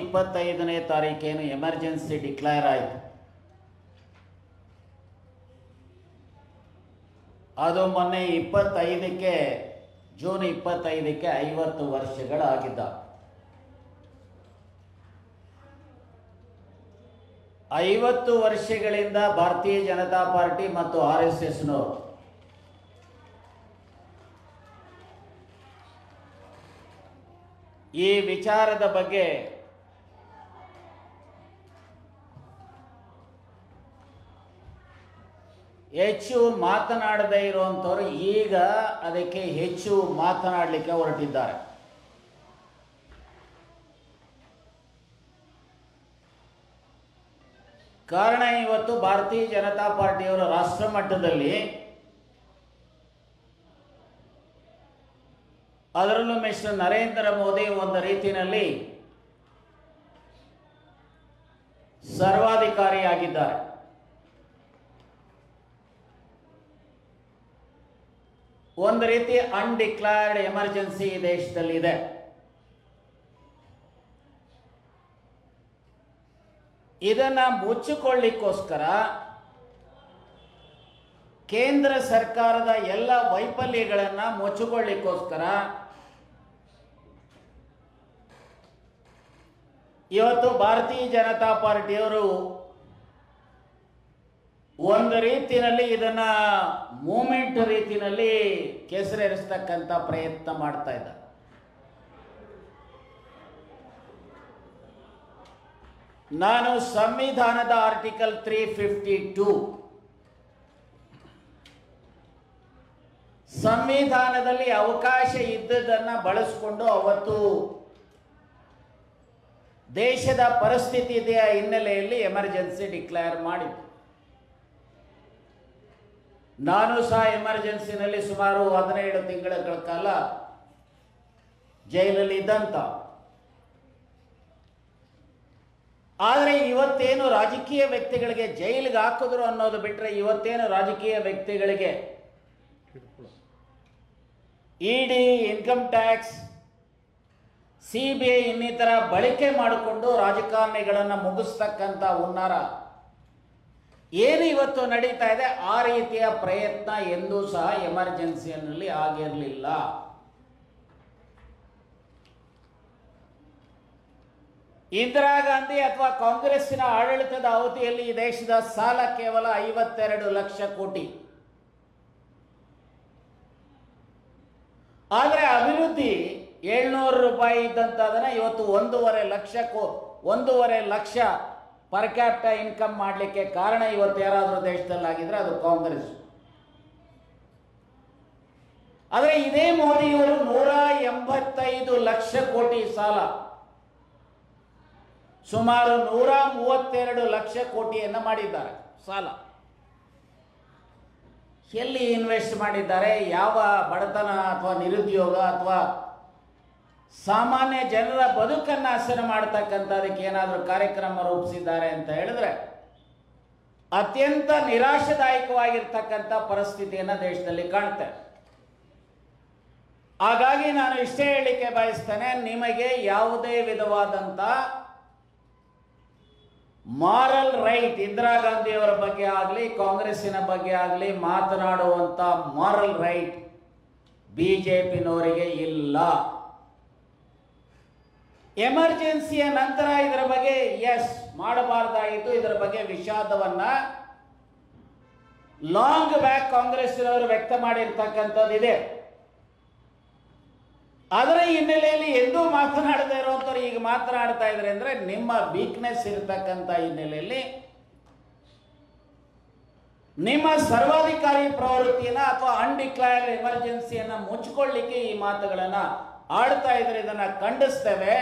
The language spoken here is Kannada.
ಇಪ್ಪತ್ತೈದನೇ ತಾರೀಕೇನು ಎಮರ್ಜೆನ್ಸಿ ಡಿಕ್ಲೇರ್ ಆಯಿತು. ಅದು ಮೊನ್ನೆ ಇಪ್ಪತ್ತೈದಕ್ಕೆ, ಜೂನ್ ಇಪ್ಪತ್ತೈದಕ್ಕೆ ಐವತ್ತು ವರ್ಷಗಳಾಗಿದ್ದ. ಐವತ್ತು ವರ್ಷಗಳಿಂದ ಭಾರತೀಯ ಜನತಾ ಪಾರ್ಟಿ ಮತ್ತು ಆರ್ ಎಸ್ ಎಸ್ನವರು. ಈ ವಿಚಾರದ ಬಗ್ಗೆ ಹೆಚ್ಚು ಮಾತನಾಡದೇ ಇರುವಂಥವ್ರು ಈಗ ಅದಕ್ಕೆ ಹೆಚ್ಚು ಮಾತನಾಡಲಿಕ್ಕೆ ಹೊರಟಿದ್ದಾರೆ. ಕಾರಣ ಇವತ್ತು ಭಾರತೀಯ ಜನತಾ ಪಾರ್ಟಿಯವರ ರಾಷ್ಟ್ರ ಮಟ್ಟದಲ್ಲಿ ಅದರಲ್ಲೂ ಮಿಸ್ಟರ್ ನರೇಂದ್ರ ಮೋದಿ ಒಂದು ರೀತಿಯಲ್ಲಿ ಸರ್ವಾಧಿಕಾರಿಯಾಗಿದ್ದಾರೆ. ಒಂದು ರೀತಿ ಅನ್ಡಿಕ್ಲೇರ್ಡ್ ಎಮರ್ಜೆನ್ಸಿ ದೇಶದಲ್ಲಿದೆ. ದೇಶದಲ್ಲಿ ಇದೆ ಇದನ್ನ ಮುಚ್ಚಿಕೊಳ್ಳಿಕ್ಕೋಸ್ಕರ ಕೇಂದ್ರ ಸರ್ಕಾರದ ಎಲ್ಲ ವೈಫಲ್ಯಗಳನ್ನು ಮುಚ್ಚಿಕೊಳ್ಳಿಕ್ಕೋಸ್ಕರ ಇವತ್ತು ಭಾರತೀಯ ಜನತಾ ಪಾರ್ಟಿಯವರು ಒಂದು ರೀತಿಯಲ್ಲಿ ಇದನ್ನ ಮೂಮೆಂಟ್ ರೀತಿಯಲ್ಲಿ ಕೆಸರೇರಿಸ್ತಕ್ಕಂಥ ಪ್ರಯತ್ನ ಮಾಡ್ತಾ ಇದ್ದ. ನಾನು ಸಂವಿಧಾನದ ಆರ್ಟಿಕಲ್ ತ್ರೀ ಫಿಫ್ಟಿ ಟೂ. ಸಂವಿಧಾನದಲ್ಲಿ ಅವಕಾಶ ಇದ್ದದನ್ನ ಬಳಸಿಕೊಂಡು ಅವತ್ತು ದೇಶದ ಪರಿಸ್ಥಿತಿಯ ಹಿನ್ನೆಲೆಯಲ್ಲಿ ಎಮರ್ಜೆನ್ಸಿ ಡಿಕ್ಲೇರ್ ಮಾಡಿದ್ದು. ನಾನು ಸಹ ಎಮರ್ಜೆನ್ಸಿನಲ್ಲಿ ಸುಮಾರು ಹದಿನೈದು ತಿಂಗಳ ಕಾಲ ಜೈಲಲ್ಲಿ ಇದ್ದಂತ. ಆದರೆ ಇವತ್ತೇನು ರಾಜಕೀಯ ವ್ಯಕ್ತಿಗಳಿಗೆ ಜೈಲಿಗೆ ಹಾಕಿದ್ರು ಅನ್ನೋದು ಬಿಟ್ಟರೆ ಇವತ್ತೇನು ರಾಜಕೀಯ ವ್ಯಕ್ತಿಗಳಿಗೆ ED, income tax, C B I ಇನ್ನಿತರ ಬಳಕೆ ಮಾಡಿಕೊಂಡು ರಾಜಕಾರಣಿಗಳನ್ನು ಮುಗಿಸ್ತಕ್ಕಂಥ ಹುನ್ನಾರ. ಏನು ಇವತ್ತು ನಡೀತಾ ಇದೆ? ಆ ರೀತಿಯ ಪ್ರಯತ್ನ ಎಂದೂ ಸಹ ಎಮರ್ಜೆನ್ಸಿಯಲ್ಲಿ ಆಗಿರಲಿಲ್ಲ. ಇಂದಿರಾ ಗಾಂಧಿ ಅಥವಾ ಕಾಂಗ್ರೆಸ್ಸಿನ ಆಡಳಿತದ ಅವಧಿಯಲ್ಲಿ ಈ ದೇಶದ ಸಾಲ ಕೇವಲ ಐವತ್ತೆರಡು ಲಕ್ಷ ಕೋಟಿ. ಆದರೆ ಅಭಿವೃದ್ಧಿ ಏಳ್ನೂರು ರೂಪಾಯಿ ಇದ್ದಂಥದನ್ನ ಇವತ್ತು ಒಂದೂವರೆ ಲಕ್ಷ ಕೋ ಒಂದೂವರೆ ಲಕ್ಷ ಪರ್ ಕ್ಯಾಪಿಟ ಇನ್ಕಮ್ ಮಾಡಲಿಕ್ಕೆ ಕಾರಣ ಇವತ್ತು ಯಾರಾದರೂ ದೇಶದಲ್ಲಿ ಆಗಿದ್ರೆ ಅದು ಕಾಂಗ್ರೆಸ್. ಆದರೆ ಇದೇ ಮೋದಿಯವರು ನೂರ ಎಂಬತ್ತೈದು ಲಕ್ಷ ಕೋಟಿ ಸಾಲ. ಸುಮಾರು ನೂರ ಮೂವತ್ತೆರಡು ಲಕ್ಷ ಕೋಟಿಯನ್ನು ಮಾಡಿದ್ದಾರೆ, ಸಾಲ. ಎಲ್ಲಿ ಇನ್ವೆಸ್ಟ್ ಮಾಡಿದ್ದಾರೆ, ಯಾವ ಬಡತನ ಅಥವಾ ನಿರುದ್ಯೋಗ ಅಥವಾ ಸಾಮಾನ್ಯ ಜನರ ಬದುಕನ್ನು ಹಸನು ಮಾಡ್ತಕ್ಕಂಥದಕ್ಕೆ ಏನಾದರೂ ಕಾರ್ಯಕ್ರಮ ರೂಪಿಸಿದ್ದಾರೆ ಅಂತ ಹೇಳಿದ್ರೆ ಅತ್ಯಂತ ನಿರಾಶದಾಯಕವಾಗಿರ್ತಕ್ಕಂಥ ಪರಿಸ್ಥಿತಿಯನ್ನು ದೇಶದಲ್ಲಿ ಕಾಣುತ್ತೆ. ಹಾಗಾಗಿ ನಾನು ಇಷ್ಟೇ ಹೇಳಲಿಕ್ಕೆ ಬಯಸ್ತೇನೆ, ನಿಮಗೆ ಯಾವುದೇ ವಿಧವಾದಂಥ ಮಾರಲ್ ರೈಟ್ ಇಂದಿರಾ ಗಾಂಧಿಯವರ ಬಗ್ಗೆ ಆಗಲಿ, ಕಾಂಗ್ರೆಸ್ಸಿನ ಬಗ್ಗೆ ಆಗಲಿ ಮಾತನಾಡುವಂಥ ಮಾರಲ್ ರೈಟ್ ಬಿ ಜೆ ಪಿನವರಿಗೆ ಇಲ್ಲ. ಎಮರ್ಜೆನ್ಸಿಯ ನಂತರ ಇದರ ಬಗ್ಗೆ ಎಸ್ ಮಾಡಬಾರ್ದಾಗಿತ್ತು. ಇದರ ಬಗ್ಗೆ ವಿಷಾದವನ್ನ ಲಾಂಗ್ ಬ್ಯಾಕ್ ಕಾಂಗ್ರೆಸ್ಸಿನವರು ವ್ಯಕ್ತ ಮಾಡಿರ್ತಕ್ಕಂಥದ್ದು ಇದೆ. ಅದರ ಹಿನ್ನೆಲೆಯಲ್ಲಿ ಎಂದೂ ಮಾತನಾಡದೇ ಇರುವಂಥವ್ರು ಈಗ ಮಾತನಾಡ್ತಾ ಇದ್ದಾರೆ ಅಂದ್ರೆ ನಿಮ್ಮ ವೀಕ್ನೆಸ್ ಇರತಕ್ಕಂಥ ಹಿನ್ನೆಲೆಯಲ್ಲಿ ನಿಮ್ಮ ಸರ್ವಾಧಿಕಾರಿ ಪ್ರವೃತ್ತಿಯನ್ನ ಅಥವಾ ಅನ್ಡಿಕ್ಲೈರ್ಡ್ ಎಮರ್ಜೆನ್ಸಿಯನ್ನ ಮುಚ್ಚಿಕೊಳ್ಳಿಕ್ಕೆ ಈ ಮಾತುಗಳನ್ನ ಆಡ್ತಾ ಇದ್ರೆ ಇದನ್ನ ಖಂಡಿಸ್ತೇವೆ.